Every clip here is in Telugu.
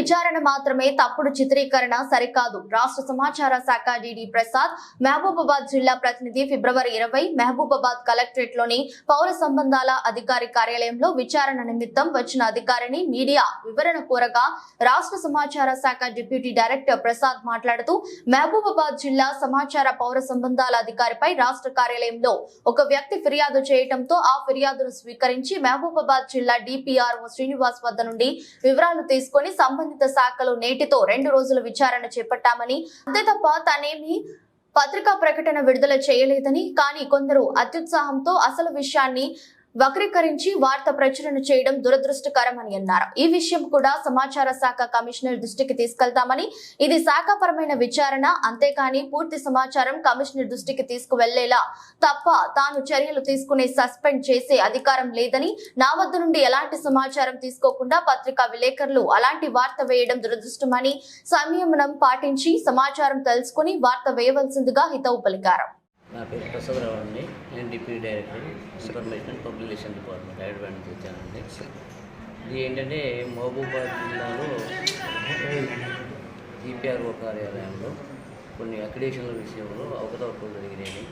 విచారణ మాత్రమే తప్పుడు చిత్రీకరణ సరికాదు. రాష్ట్ర సమాచార శాఖ డిడి ప్రసాద్ మహబూబాబాద్ జిల్లా ప్రతినిధి ఫిబ్రవరి ఇరవై మహబూబాబాద్ కలెక్టరేట్లోని పౌర సంబంధాల అధికారి కార్యాలయంలో విచారణ నిమిత్తం వచ్చిన అధికారిని మీడియా వివరణ కోరగా రాష్ట్ర సమాచార శాఖ డిప్యూటీ డైరెక్టర్ ప్రసాద్ మాట్లాడుతూ మహబూబాబాద్ జిల్లా సమాచార పౌర సంబంధాల అధికారిపై రాష్ట్ర కార్యాలయంలో ఒక వ్యక్తి ఫిర్యాదు చేయడంతో ఆ ఫిర్యాదును స్వీకరించి మహబూబాబాద్ జిల్లా డిపిఆర్ఓ శ్రీనివాస్ వద్ద నుండి వివరాలు తీసుకొని సంబంధిత శాఖలు నేటితో రెండు రోజుల విచారణ చేపట్టామని అంతే తప్ప పత్రికా ప్రకటన విడుదల చేయలేదని కానీ కొందరు అత్యుత్సాహంతో అసలు విషయాన్ని వక్రీకరించి వార్త ప్రచురణ చేయడం దురదృష్టకరమని అన్నారు. ఈ విషయం కూడా సమాచార శాఖ కమిషనర్ దృష్టికి తీసుకెళ్తామని ఇది శాఖపరమైన విచారణ అంతేకాని పూర్తి సమాచారం కమిషనర్ దృష్టికి తీసుకువెళ్ళేలా తప్ప తాను చర్యలు తీసుకునే సస్పెండ్ చేసే అధికారం లేదని నా వద్ద నుండి ఎలాంటి సమాచారం తీసుకోకుండా పత్రికా విలేకరులు అలాంటి వార్త వేయడం దురదృష్టమని సంయమనం పాటించి సమాచారం తెలుసుకుని వార్త వేయవలసిందిగా హితవు పలికారు. నా పేరు ప్రసాదరావు అండి. నేను deputy director information and publication department Hyderabad నుంచి వచ్చానండి. ఇది ఏంటంటే మహబూబాబాద్ జిల్లాలో ఈపీఆర్ఓ కార్యాలయంలో కొన్ని అక్రిడేషన్ల విషయంలో అవకతవకలు జరిగినాయి.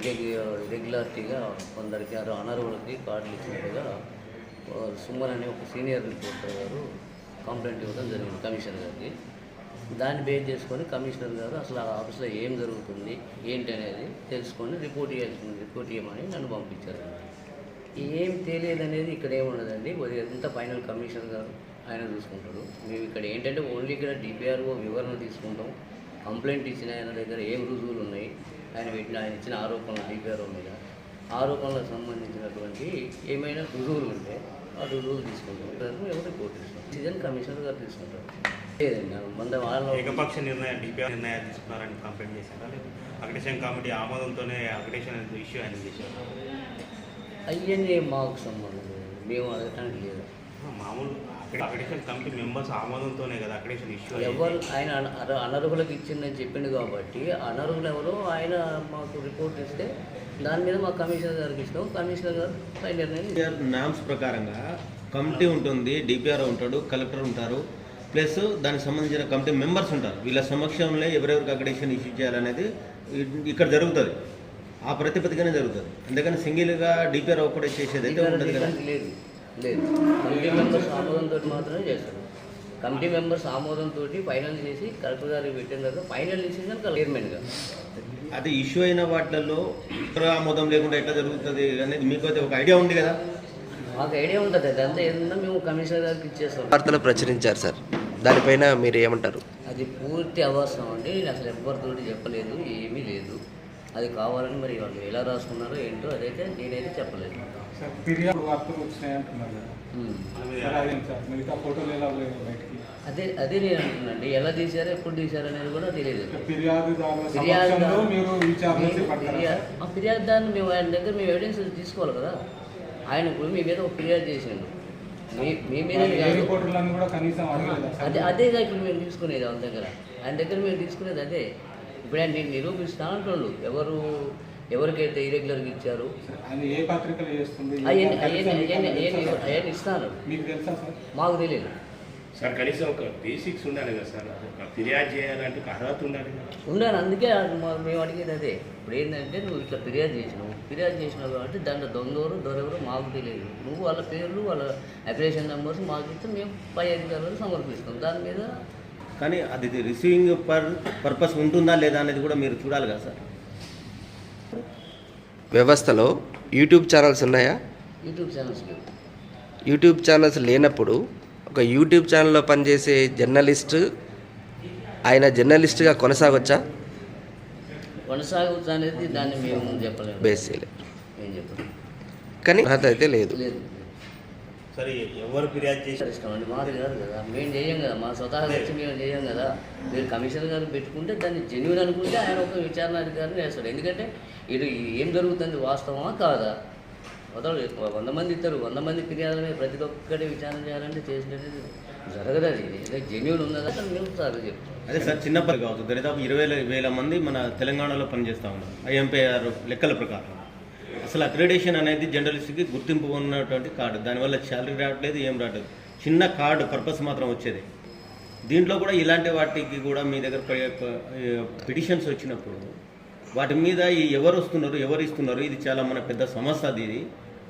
ఇరెగ్యు ఇరెగ్యులారిటీగా కొందరికి ఆరు అనర్హులకి కార్డులు ఇచ్చినట్టుగా సుమన్ అనే ఒక సీనియర్ రిపోర్టర్ గారు కంప్లైంట్ ఇవ్వడం జరిగింది కమిషనర్ గారికి. దాన్ని బేస్ చేసుకొని కమిషనర్ గారు అసలు ఆ ఆఫీస్లో ఏం జరుగుతుంది ఏంటి అనేది తెలుసుకొని రిపోర్ట్ చేయాల్సింది రిపోర్ట్ చేయమని నన్ను పంపించారు. ఏం తెలియదు అనేది ఇక్కడ ఏముండదండి ఎంత ఫైనల్ కమిషనర్ గారు ఆయన చూసుకుంటాడు. మేము ఇక్కడ ఏంటంటే ఓన్లీ ఇక్కడ డిపిఆర్ఓ వివరణ తీసుకుంటాం. కంప్లైంట్ ఇచ్చిన ఆయన దగ్గర ఏం రుజువులు ఉన్నాయి? ఆయన పెట్టిన ఆయన ఇచ్చిన ఆరోపణలు డిపిఆర్ఓ మీద. ఆరోపణలకు సంబంధించినటువంటి ఏమైనా రుజువులు ఉంటే ఆ రుజువులు తీసుకుంటాం ఇక్కడ ఎవరు రిపోర్ట్ ఇస్తాం సీజన్ కమిషనర్ గారు తీసుకుంటారు. లేదండి మన వాళ్ళ ఏకపక్ష నిర్ణయం డిపిఆర్ నిర్ణయాలు తీసుకున్నారని కంప్లైంట్ చేశారా? లేదు. అగ్రేషన్ కమిటీ ఆమోదంతోనే అగ్రేషన్ ఇష్యూ ఆయన చేశారు. అవన్నీ మాకు సంబంధం లేదు. మేము అడగటానికి లేదు. మామూలు అగ్రేషన్ కమిటీ మెంబర్స్ ఆమోదంతోనే కదా అగ్రేషన్ ఇష్యూ ఎవరు ఆయన అన- అన- అనర్హులకు ఇచ్చిందని చెప్పిండు కాబట్టి అనర్హులు ఎవరో ఆయన మాకు రిపోర్ట్ ఇస్తే దాని మీద మా కమిషనర్ గారికి ఇస్తాం కమిషనర్ గారు పై నిర్ణయం నామ్స్ ప్రకారంగా కమిటీ ఉంటుంది డిపిఆర్ ఉంటాడు కలెక్టర్ ఉంటారు ప్లస్ దానికి సంబంధించిన కమిటీ మెంబర్స్ ఉంటారు. వీళ్ళ సమక్షంలో ఎవరెవరికి అగ్రేషన్ ఇష్యూ చేయాలనేది ఇక్కడ జరుగుతుంది. ఆ ప్రతిపదికనే జరుగుతుంది. అందుకని సింగిల్గా డిపిఆర్ ఒక్కడే చేసేది అయితే ఉండదు కదా. లేదు. లేదు. మాత్రమే చేస్తారు. కమిటీ మెంబర్స్ ఆమోదంతో ఫైనల్ చేసి కలెక్టర్ గారికి పెట్టిన తర్వాత ఫైనల్ డిసిజన్ చైర్మన్ గారు అది ఇష్యూ అయిన వాటిల్లో ఇతర ఆమోదం లేకుండా ఎట్లా జరుగుతుంది అనేది మీకు అయితే ఒక ఐడియా ఉంది కదా? మాకు ఐడియా ఉంటుంది. అదంతా ఏదన్నా మేము కమిషనర్ గారికి ఇచ్చేస్తాం. వార్తలు ప్రచురించారు సార్. దానిపైన మీరు ఏమంటారు? అది పూర్తి అవసరం అండి. నేను అసలు ఎవరితోటి చెప్పలేదు. ఏమీ లేదు. అది కావాలని మరి వాళ్ళు ఎలా రాసుకున్నారో ఏంటో అదైతే నేనైతే చెప్పలేదు. అదేం అదే అదే నేను అంటున్నాండి ఎలా తీశారో ఎప్పుడు తీశారో అనేది కూడా తెలియదు. ఫిర్యాదుదారుని మేము ఆయన దగ్గర మేము ఎవిడెన్స్ తీసుకోవాలి కదా. ఆయన ఇప్పుడు మీ మీద ఒక ఫిర్యాదు చేసిండు. మీ మీ మీద అదే అదేగా ఇప్పుడు మేము తీసుకునేది వాళ్ళ దగ్గర. ఆయన దగ్గర మేము తీసుకునేది అదే. ఇప్పుడు నేను నిరూపిస్తా అంటుండు. ఎవరు ఎవరికైతే ఇరెగ్యులర్గా ఇచ్చారు? అవన్నీ ఇస్తాను. మీకు తెలియదు సార్? కనీసం ఒక బేసిక్స్ ఉండాలి కదా సార్? ఫిర్యాదు చేయాలంటే అర్హత ఉండాలి ఉండాలి అందుకే మా- మేము అడిగేది అదే. ఇప్పుడు ఏంటంటే నువ్వు ఇట్లా ఫిర్యాదు చేసినావు. ఫిర్యాదు చేసినావు కాబట్టి దాంట్లో దొంగెవరు దొరెవరు మాకు తెలియదు నువ్వు వాళ్ళ పేర్లు వాళ్ళ అప్లికేషన్ నెంబర్స్ మాకు ఇస్తే మేము పై అధికారులకు సమర్పిస్తాం. దాని మీద కానీ అది రిసీవింగ్ పర్ పర్పస్ ఉంటుందా లేదా అనేది కూడా మీరు చూడాలి కదా సార్. వ్యవస్థలో యూట్యూబ్ ఛానల్స్ ఉన్నాయా? యూట్యూబ్ ఛానల్స్ యూట్యూబ్ ఛానల్స్ లేనప్పుడు ఒక యూట్యూబ్ ఛానల్లో పనిచేసే జర్నలిస్ట్ ఆయన జర్నలిస్ట్గా కొనసాగొచ్చా? కొనసాగవచ్చు అనేది దాన్ని మేము చెప్పలేము. బేస్ చేయలేదు. కానీ అర్హత అయితే లేదు. లేదు. సరే ఎవరు ఫిర్యాదు చేసి సార్ ఇష్టం అండి. మాది కాదు కదా. మేము చేయం కదా. మా స్వతహాగా వచ్చి మేము చేయం కదా. మీరు కమిషనర్ గారు పెట్టుకుంటే దాన్ని జెన్యున్ అనుకుంటే ఆయన ఒక విచారణ అధికారిని వేస్తాడు. ఎందుకంటే ఇది ఏం జరుగుతుంది వాస్తవమా కాదా? ఎక్కువ వంద మంది ఇద్దరు వంద మంది ఫిర్యాదుల మీద ప్రతి ఒక్కటి విచారణ చేయాలంటే చేసినట్టు జరగదు అది. జెన్యున్ ఉన్నదా? మేము సార్ చెప్తాం. అదే సార్ చిన్నప్పటి కావచ్చు. దరిదాపు ఇరవై వేల మంది మన తెలంగాణలో పనిచేస్తూ ఉన్నారు. ఐఎంపీఆర్ లెక్కల ప్రకారం. అసలు అక్రిడేషన్ అనేది జర్నలిస్ట్కి గుర్తింపు ఉన్నటువంటి కార్డు. దానివల్ల శాలరీ రావట్లేదు ఏం రావట్లేదు. చిన్న కార్డు పర్పస్ మాత్రం వచ్చేది. దీంట్లో కూడా ఇలాంటి వాటికి కూడా మీ దగ్గర పిటిషన్స్ వచ్చినప్పుడు వాటి మీద ఎవరు వస్తున్నారు ఎవరు ఇస్తున్నారు ఇది చాలా మన పెద్ద సమస్య అది ఇది.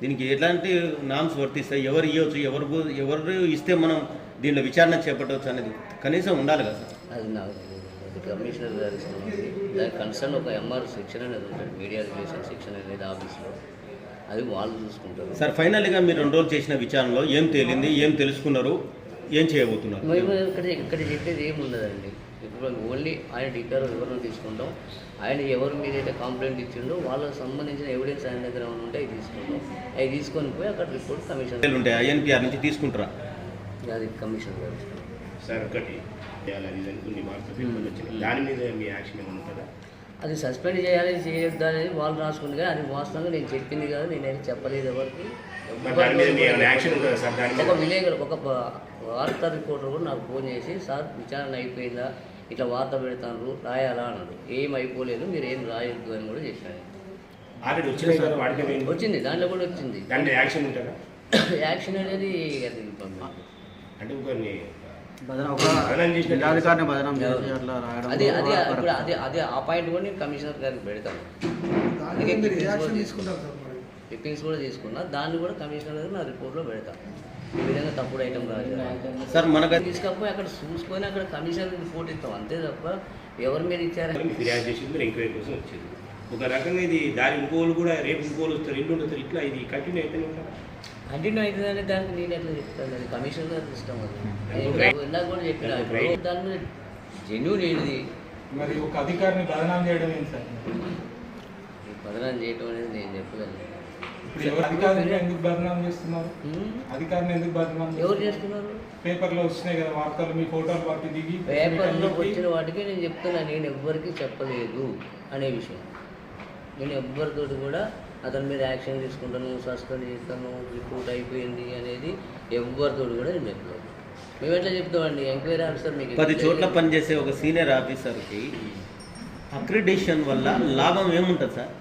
దీనికి ఎలాంటి నామ్స్ వర్తిస్తాయి ఎవరు ఇవ్వచ్చు ఎవరు ఎవరు ఇస్తే మనం దీనిలో విచారణ చేపట్టవచ్చు అనేది కనీసం ఉండాలి కదా సార్? కమిషనర్ గారి అది దానికి కన్సర్న్ ఒక ఎంఆర్ సెక్షన్ అనేది ఉంటుంది మీడియా రిలేషన్ సెక్షన్ అనేది ఆఫీస్లో. అది వాళ్ళు చూసుకుంటారు. సార్ ఫైనల్గా మీరు రెండు రోజులు చేసిన విచారణలో ఏం తేలింది ఏం తెలుసుకున్నారు ఏం చేయబోతున్నారు? మేము ఇక్కడ ఇక్కడ చెప్పేది ఏమి ఉండదండి. ఇప్పుడు ఓన్లీ ఆయన డిక్లర్ వివరణ తీసుకుంటాం. ఆయన ఎవరి మీద అయితే కంప్లైంట్ ఇచ్చిండో వాళ్ళకి సంబంధించిన ఎవిడెన్స్ ఆయన దగ్గర ఏమైనా ఉంటే అవి తీసుకుంటాం. అవి తీసుకొని పోయి అక్కడ రిపోర్ట్ కమిషన్ ఉంటాయి ఐఎన్పిఆర్ నుంచి తీసుకుంటారా? అది కమిషన్ గారు. సార్ ఒకటి చేయాలని దాని మీద మీ యాక్షన్ ఏమైనా ఉంటుందా? అది సస్పెండ్ చేయాలి చేయొద్దు అనేది వాళ్ళు రాసుకుంది కానీ అది వాస్తవంగా నేను చెప్పింది కాదు నేనేం చెప్పలేదు ఎవరికి. ఒక విలేకరు ఒక వార్తా రిపోర్టర్ కూడా నాకు ఫోన్ చేసి సార్ విచారణ అయిపోయిందా? ఇట్లా వార్త పెడతాను రాయాలా? అన్నాడు. ఏం అయిపోలేదు మీరు ఏం రాయొద్దు అని కూడా చెప్పాను వచ్చింది దాంట్లో కూడా వచ్చింది. యాక్షన్ అనేది అది అంటే అది అది ఇప్పుడు అది అది ఆ పాయింట్ కూడా నేను కమిషనర్ గారికి పెడతాను. అందుకే క్లిప్పింగ్స్ కూడా తీసుకున్నా దాన్ని కూడా కమిషనర్ గారు నా రిపోర్ట్లో పెడతాను ఈ విధంగా తప్పుడు ఐటమ్ సార్ మనకు తీసుకపోయి అక్కడ చూసుకొని అక్కడ కమిషనర్ రిపోర్ట్ ఇస్తాం. అంతే తప్ప ఎవరి మీద ఇచ్చారని మీరు ఫిర్యాదు చేసి మీరు ఎంక్వైరీ కోసం వచ్చింది ఒక రకంగా ఇది దాని ఇంకోళ్ళు కూడా రేపు ఇంకోళ్ళు వస్తారు ఇల్లు వస్తారు ఇట్లా ఇది కంటిన్యూ ఉంటారు కంటిన్యూ అవుతుందని దానికి నేను ఎట్లా చెప్తాను? అది కమిషనర్ గారు ఇష్టం అది. అది నేను ఇందాక కూడా చెప్పిన. ఇప్పుడు దాని మీద జెన్యున్ ఏది? మరి ఒక అధికారిని బదనాం చేయడం ఏంటి సార్? ఈ బదనాన్ని చేయటం అనేది నేను చెప్పగలను అధికారిని ఎందుకు బదనాం చేస్తున్నారు? హ్మ్? అధికారిని ఎందుకు బదనాం ఎవరు చేస్తున్నారు? చేస్తున్నారు పేపర్లో వచ్చినాయి కదా వార్తలు మీ ఫోటోలు దిగి పేపర్లో వచ్చిన వాటికి నేను చెప్తున్నా నేను ఎవ్వరికి చెప్పలేదు అనే విషయం. నేను ఎవ్వరితోటి కూడా అతని మీద యాక్షన్ తీసుకుంటాను సస్పెండ్ చేస్తాను రిపోర్ట్ అయిపోయింది అనేది ఎవ్వరితోటి కూడా నేను చెప్పలేదు మేము ఎట్లా చెప్తామండి? ఎంక్వైరీ ఆఫీసర్ మీకు పది చోట్ల పనిచేసే ఒక సీనియర్ ఆఫీసర్కి అక్రిడేషన్ వల్ల లాభం ఏముంటుంది సార్?